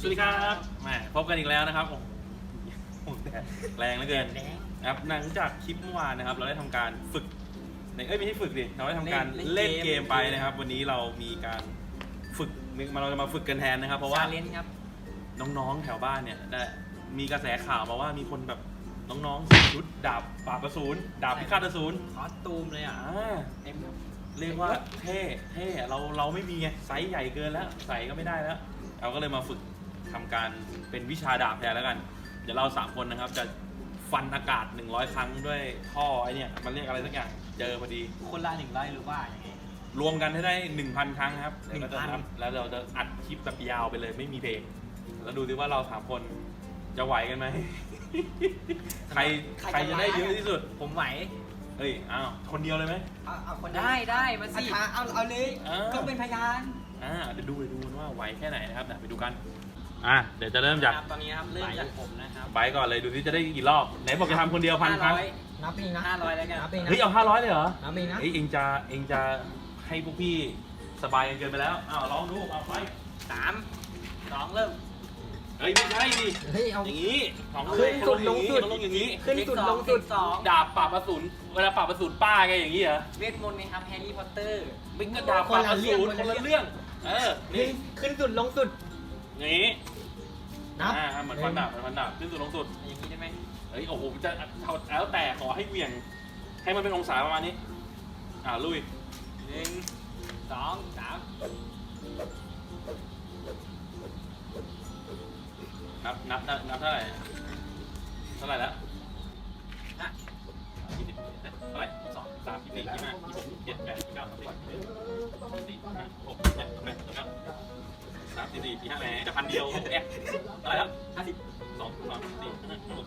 สวัสดีครับแหมพบกันอีกแล้วนะครับโอ้โหโอ้โหแดดแรงเหลือเกินนะครับหลังจากคลิปเมื่อวานนะครับ เราได้ทำการฝึกในเอ้ยไม่ใช่ฝึกดิเราได้ทำการเล่นเล่นเกมเกมไปนะครับ วันนี้เรามีการฝึกมาเราจะมาฝึกกันแทนนะครับ เพราะว่า เลนครับ น้องๆ แถวบ้านเนี่ยได้มีกระแสข่าวมาว่ามีคนแบบน้องๆใส่ชุดดาบปราบอสูรดาบพิฆาตอสูรคอสตูมเลยอะอ่าเต็มเรียกว่าเท่เท่เราเราไม่มีไงไซส์ใหญ่เกินแล้ว ใส่ก็ไม่ได้แล้ว เราก็เลยมาฝึก ทำการเป็นวิชาดาบแทนแล้วกัน เดี๋ยวเราสามคนนะครับจะฟันอากาศ 100 ครั้งด้วยท่อไอเนี่ยมันเรียกอะไรสักอย่างเจอพอดี คนละหนึ่งร้อยหรือว่าอย่างไงรวมกันให้ได้ 1,000 ครั้งครับเดี๋ยวก็จะ1,000นับแล้วเราจะอัดคลิปแบบยาวไปเลยไม่มีเบรกแล้วดูดิว่าเราสามคนจะไหวกันไหมใครใครจะได้เยอะที่สุด ผมไหวเฮ้ยอ้าวคนเดียวเลยไหมเอาเอาคนได้ได้มาสิสิ เอาเอาเลยอ่าก็เป็นพยาน อ่าเดี๋ยวดูเดี๋ยวดูกันว่าไหวแค่ไหนนะครับเดี๋ยวไปดูกัน อะเดี๋ยวจะเริ่มจากตอนนี้ครับเริ่มจากผมนะครับไปก่อนเลยดูที่จะได้กี่รอบไหนบอกจะทำคนเดียวพันครั้งนับเองนะห้าร้อยแล้วกันนับเองนะเฮ้ยเอาห้าร้อยเลยเหรอนับเองนะเฮ้ยเองจะเองจะให้พวกพี่สบายกันเกินไปแล้วอ้าวลองดูเอาไปสามสองเริ่มเฮ้ยไม่ใช่ดิเฮ้ยเอาอย่างนี้สองขึ้นสุดลงสุดต้องลงอย่างนี้ขึ้นสุดลงสุดสองดาบปราบอสูรเวลาปราบอสูรป้าแกอย่างนี้เหรอเวทมนต์ไหมครับแฮร์รี่พอตเตอร์ไม่ก็ดาบปราบอสูรคนละเรื่องเออขึ้นี่นขึ้นสุดลงสุด อย่างนี้นับอ่าเหมือนฟันดาบเหมือนฟันดาบขึ้นสุดลงสุด อย่างนี้ได้ไหมเฮ้ยโอ้โหจะเอาแล้วแต่ขอให้เหวี่ยง ให้มันเป็นองศาประมาณนี้ อ่าลุยหนึ่งสองสามนับนับนับนับเท่าไหร่เท่าไหร่แล้วอะยี่สิบเท่าไหร่สองสามสี่ยี่ห้ายี่หกเจ็ดแปดเก้าสิบสี่ห้าหกเจ็ดแปดเก้า สามสี่สี่สี่ห้าแหมจะพันเดียวแอบเท่าไร่แล้วห้าสิบสองสามสี่ห้าหก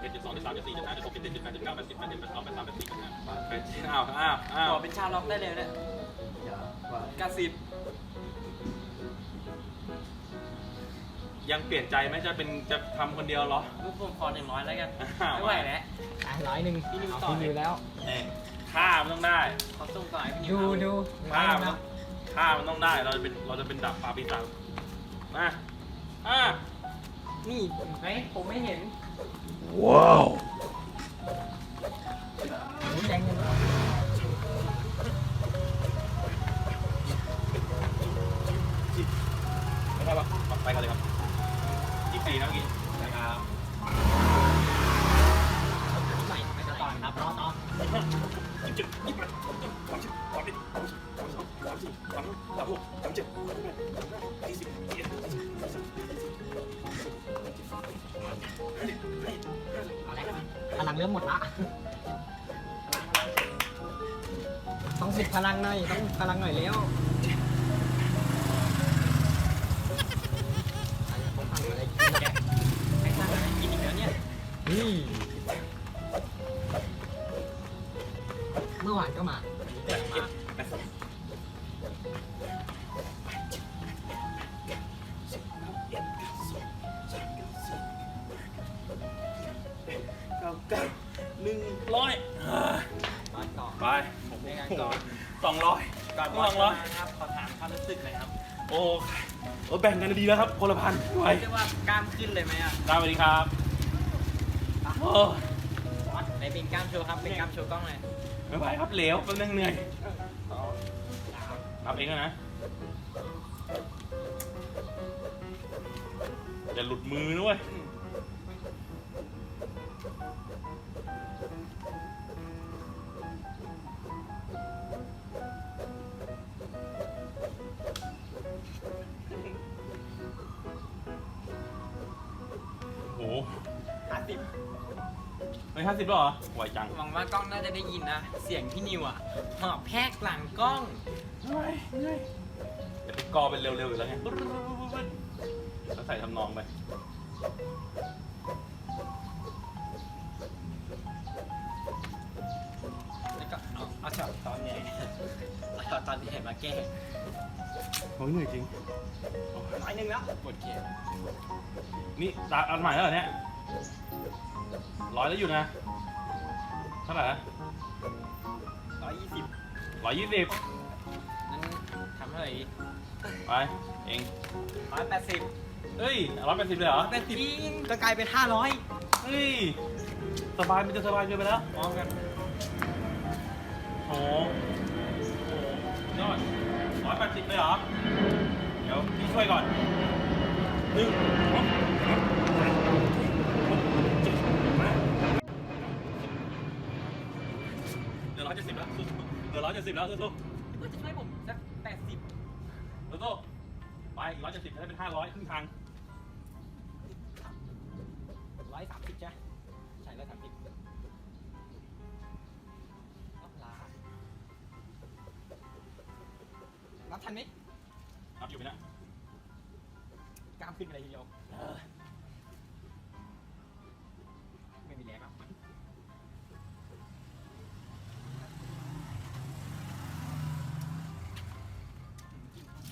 เจ็ดเจ็ดสองเจ็ดสามเจ็ดสี่เจ็ดห้าเจ็ดหกเจ็ดเจ็ดจ็ดแปดเจ็ดเก้าแปดสิบแปดเจ็ดแปดสองแปดสามแปดสี่แปดห้าแปดเอ้าวอ้าวอ้าวขอเป็นชาวล็อกได้เลยเนี่ยเก้าสิบยังเปลี่ยนใจไหมจะเป็นจะทำคนเดียวเหรอลูกผมขอหนึ่งร้อยแล้วกันไม่ไหวแล้วอะร้อยหนึ่งพี่นิวต่อพี่นิวแล้ว เอ้ยค่ามันต้องได้เขาส่งต่อให้พี่นิดูวดูร้อค่ายหมันนึ่งต้อนะงค่ามันต้องได้ เราจะเป็นเราจะเป็นดับปลาปีศาจมาอ่านี่ไหมผมไม่เห็นโอ้แดงยังไต้องสิบพลังหน่อย ต้องพลังหน่อยแล้วผมฟังอะไรกินแกไอ้ท่านอะไรกินอีกแล้วเนี่ยนี่เมื่อวานก็มาวันนี้ก็มาเก้าเก้าหนึ่งร้อยร้อยต่อ ไปผม ในการก่อนสองร้อยก่อนสบออลงจะร้อยมาครับขอถามความรู้สึกหน่อยครับโอ้โอ้แบ่งกันดีแล้วครับคนละพันไหวเรียกว่ากล้ามขึ้นเลยไหมอะสวัสดีครับโอ้วัดไหนเป็นกล้ามโชว์ครับเป็นกล้ามโชว์กล้องเลยไม่ไหวครับเหลวแป๊บนึงเหนื่อยนับเองแล้วนะอย่าหลุดมือนะเว้ย โอ้โหห้าสิบไม่ห้าสิบหรอไหวจัง หวังว่ากล้องน่าจะได้ยินนะ เสียงพี่นิวอะหอบแพรกหลังกล้องไม่ไม่เดี๋ยวไปกอเป็นเร็วๆอยู่แล้วไงแล้วใส่ทำนองไป ตตอนที่เห็นมาแก้โอ้ยเหนื่อยจริง ร้อยหนึ่งแล้วหมดเกมนี่ตาอันใหม่แล้วเหรอเนี่ยร้อยแล้วอยู่นะ เท่าไหร่นะร้อยยี่สิบร้อยยี่สิบนั้นทำเท่าไหร่ดีไป เองร้อยแปดสิบเฮ้ยร้อยแปดสิบเลยเหรอแปดสิบก็กลายเป็นห้าร้อยเฮ้ย สบายมันจะสบายเกินไปแล้วมองกันโอ้โหโอ้โห ยอดร้อยแปดสิบเลยเหรอ เดี๋ยวพี่ช่วยก่อนหนึ่งสองสามสี่หกเจ็ดแปดเหลือร้อยเจ็ดสิบแล้วสู้ๆเหลือร้อยเจ็ดสิบแล้วสู้ก็จะช่วยผมสักแปดสิบๆสู้ๆไปอีกร้อยเจ็ดสิบจะได้เป็นห้าร้อยครึ่งทาง ร้อยสามสิบใช่ไหมใช่ร้อยสามสิบ ทันไหมนับอยู่ไหมนะกล้ามขึ้นอะไรทีเดียวไม่มีแรงแล้ว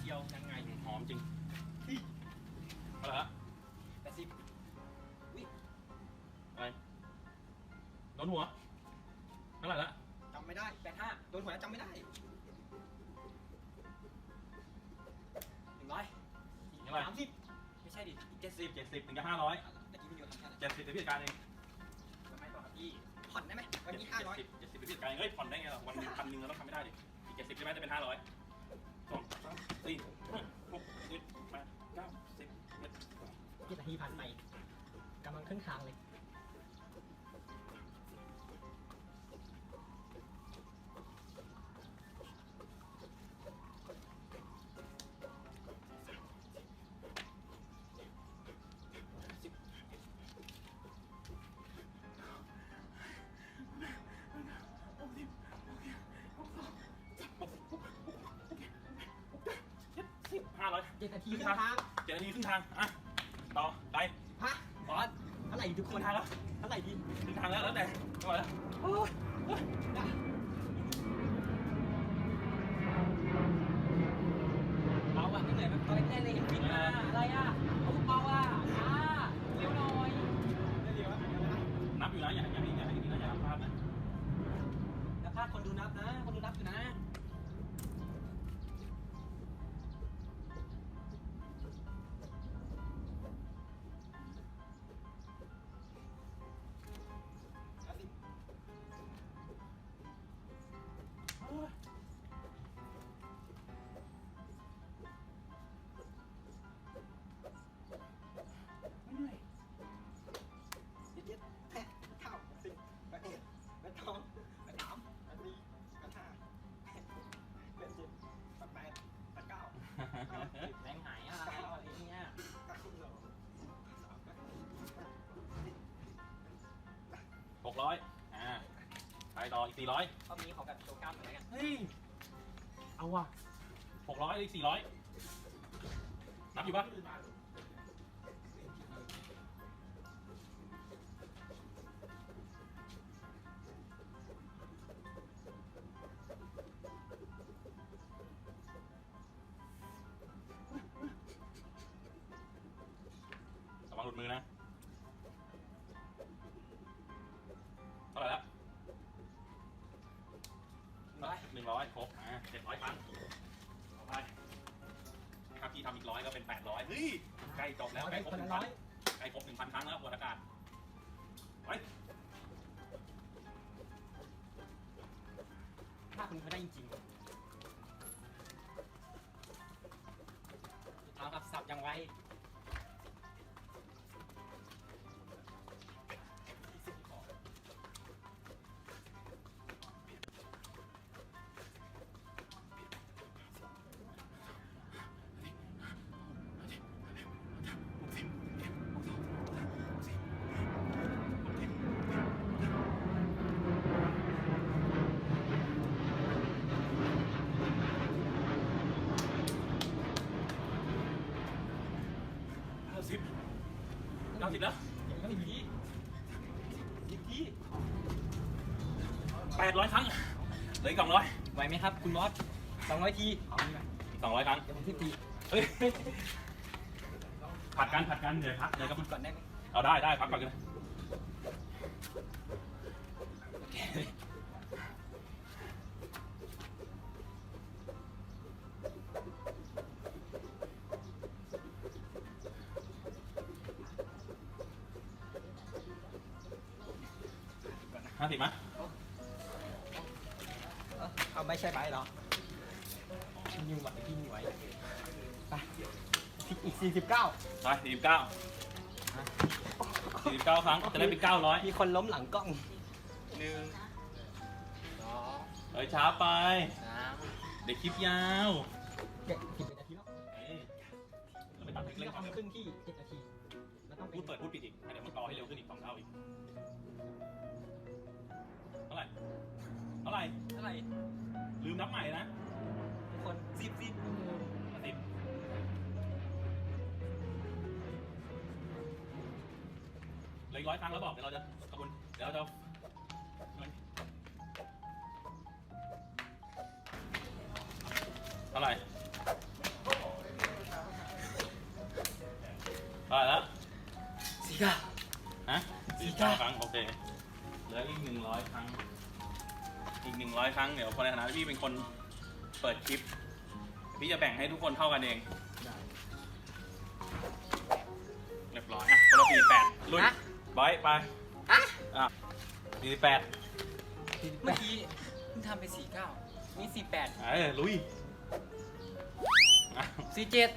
เกี่ยวยังไงหอมจริงเอาละไรฮะแปดสิบอะไรโดนหัวเท่าไหร่ละจำไม่ได้แปดห้าโดนหัวแล้วจำไม่ได้ ถึงจะห้าร้อยตะกี้มันอยู่ทางแค่ไหนเจ็ดสิบเป็นพิจารเองทำไมต่อครับพี่ผ่อนได้ไหมวันนี้ห้าร้อยเจ็ดสิบเป็นพิจารเองเฮ้ยผ่อนได้ไงล่ะวันหนึงพันหนึ่งเราต้องทำไม่ได้ดิอีกเจ็ดสิบใช่ไหมจะเป็นห้าร้อยสองสามสี่ห้าหกเจ็ดแปดเก้าสิบเอ็ดกี่นาทีผ่านไปกำลังครึ่งทางเลย ห้าร้อยเจ็ดนาทีครึ่งทางเจ็ดนาทีครึ่งทางอะต่อไปฮะบอสเท่าไหร่ดีทุกคคนนทางแล้วเท่าไหร่ดีครึ่งทางแล้วแล้วแต่ก็แล้วโอ้ยได้เราอะไม่เหนื่อยแบบตอนแรกๆเลยเห็นวิ่งมาอะไรอะเอาเบาอะช้าเร็วหน่อยเดี๋ยวๆเดี๋ยวๆนะนับอยู่นะอย่าอย่าอย่าให้อย่าอย่าพลาดนะแล้วพลาดคนดูนับนะ คนดูนับอยู่นะ ร้อยอ่าไปต่ออีกสี่ร้อยรอบนี้ขอแบบโชว์กล้ามหน่อยแล้วกันเฮ้ย เอาว่ะหกร้อยอีกสี่ร้อยนับอยู่ปะระ ครบอ่าเจ็ดร้อยครั้งเอาไปถ้าพี่ทำอีกร้อยก็เป็นแปดร้อยเฮ้ยใกล้จบแล้วใกล้ครบคนหนึ่ละงพัร้นอยใกล้ครบหนึ่งพันครั้งแล้วบนอากาศไปถ้าคุณเขาได้จริงๆ เก้าสิบแล้วยังไม่ดีอีกทีแปดร้อยครั้งเหลืออีกสองร้อยไหวไหมครับ คุณบอสสองร้อยทีเอาดีไหมอีกสองร้อยครั้งเดี๋ยวผมทิปทีเฮ้ยผัดกันผัดกันเหนื่อยพักเหนื่อยก็ก่อนได้ไหมเอาได้ได้พักก่อนกัน ห้าสิบมะเอ้าเอาไม่ใช่ใบเหรอพี่นิวไหวพี่นิวไหวไปอีกสี่สิบเก้าไปสี่สิบเก้าสี่สิบเก้าครั้งจะได้เป็นเก้าร้อยมีคนล้มหลังกล้องหนึ่งสองเอ้ยช้าไป สามเดี๋ยวคลิปยาวเจ็ดสิบเอ็ดนาทีแล้วเอ้ยเราไปตัดที่เล็กเราๆก่อนทำครึ่งที่เจ็ดนาที แล้วต้องเป็พูนดเปิดพูดปิดอีกให้เดี๋ยวมันต่อให้เร็วขึ้นอีกสองเท่าอีกเท่า ไหร่เท่าไหร่เท่าไหร่ลืมนับใหม่นะคนสิบสิบสิบเหลยร้อยครั้งแล้วบอกเดี๋ยวเราจะขอบคุณเดี๋ยวเราจะเท่าไหร่เท่าไหร่แล้วสี่เก้าฮะสี่สี่เก้าครั้งโอเค เหลืออีกหนึ่งร้อยครั้ง อีกหนึ่งร้อยครั้ง เดี๋ยวคนในฐานะที่พี่เป็นคนเปิดคลิป พี่จะแบ่งให้ทุกคนเท่ากันเองเรียบร้อยอะคนละสี่แปดลุยนะบอยไปอะอะสี่แปดเมื่อกี้เพิ่งทำไปสี่เก้านี่สี่แปดเอ้ยลุยอะสี่เจ็ด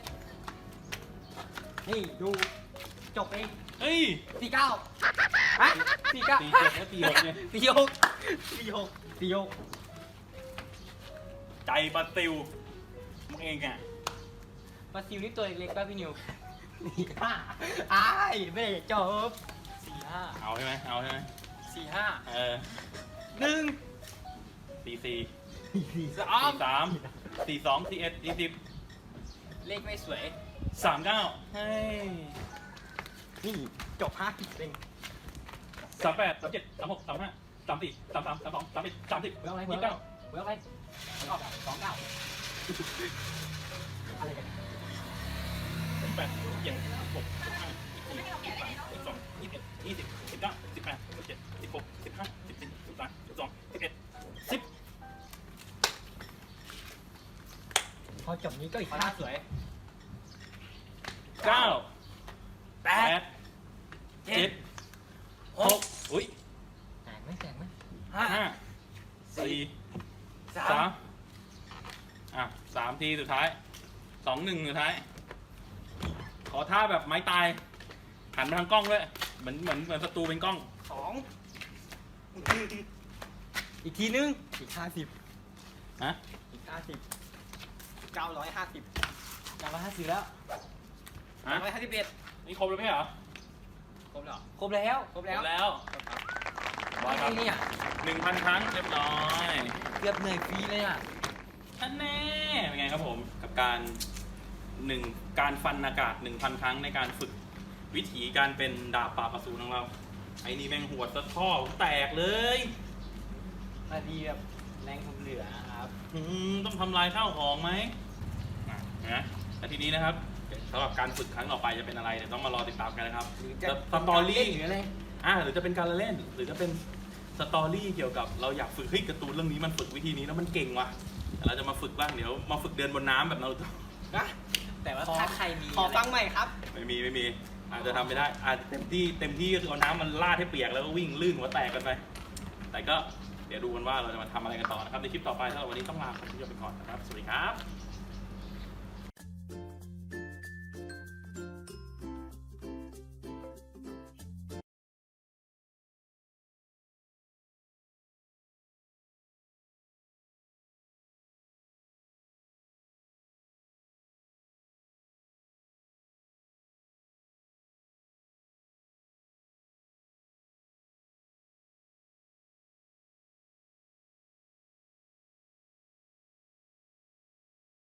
นี่ดูจบเองเฮ้ยสี่เก้า ฮะสี่เก้าสี่เจ็ดและสี่หกเนี่ยสี่หกสี่หกสี่หกใจปลาติวมึงเองอะมาซิลนี่ตัวเล็กๆป่ะพี่นิวสี่ห้าอ้ายไม่ได้จบสี่ห้าเอาใช่ไหมเอาใช่ไหมสี่ห้าเออหนึ่งสี่สี่สี่สอสี่งสามสี่สองสี่เอ็ดสี่สิบเลขไม่สวยสามเก้าเฮ้ยนี่จบห้าสิบเอง สามแปดสามเจ็ดสามหกสามห้าสามสี่สามสามสามสองสามเอ็ดสามสิบเวลาอะไรยี่เวสิบลาเก้าเวลาอะไรสองสองเก้าอะไรกันสิบแปดยี่สิบหกสิบห้าสิบสี่สิบสามสิบสองยี่สิบเอ็ดยี่สิบสิบเก้าสิบแปดสิบเจ็ดสิบหกสิบห้าสิบสี่สิบสามสิบสองสิบเอ็ดสิบพอจบนี้ก็อีกขอหห้าน้าสวยเก้าแปแปดดเจ็เจ็ดดหก อุ้ยแตกไหมแตกไหมห้าห้าสี่สาสามมอะสามทีสุดท้ายสองหนึ่งสุดท้าย ขอท่าแบบไม้ตายหันมาทางกล้องด้วยเหมือนเหมือนเหมือนศัตรูเป็นกล้อง สองอีกทีนึงอีกห้าสิบฮะ อีกห้าสิบเก้าร้อยห้าสิบจำมาห้าสิบแล้วฮะจำมาห้าสิบเอ็ดนี่ครบแล้วไหมเหรอครบแล้วครบแล้วครบครแล้วบแล้ว บอยครับไอ้เนี่ยหนึ่งพันครั้งเรียบร้อยเกือบเหนื่อยฟรีเลยอะท่านแน่เป็นไงครับผม กับการหนึ่งการฟันอากาศหนึ่งพันครั้งในการฝึกวิถีการเป็นดาบปราบอสูรของเรา ไอ้นี่แม่งหัวสะท่อแตกเลยพอดีแบบแรงผมเหลือครับอืมต้องทำลายข้าวของไหมอะนะแต่ทีนี้นะครับสำหรับการฝึกครั้งต่อไปจะเป็นอะไรเดี๋ยวต้องมารอติดตามกันนะครับหรือจะจะสตอรี่ หรืออะไร อ่าหรือจะเป็นการละเล่น หรือจะเป็นสตอรี่เกี่ยวกับเราอยากฝึกเฮ้ยการ์ตูนเรื่องนี้มันฝึกวิธีนี้แล้วมันเก่งว่ะแต่เราจะมาฝึกบ้างเดี๋ยวมาฝึกเดินบนน้ำแบบเรานะแต่ว่าขอถ้าใครมีขอฟังใหม่ครับ ไม่มีไม่มี อาจจะทำไม่ได้อาจจะเต็มที่เต็มที่ก็คือเอาน้ำมันลาดให้เปียกแล้วก็วิ่งลื่นหัวแตกกันไปแต่ก็เดี๋ยวดูกันว่าเราจะมาทำอะไรกันต่อนะครับในคลิปต่อไปสำหรับวันนี้ต้องลาคุณผู้ชมไปก่อนนะครับสวัสดีครับ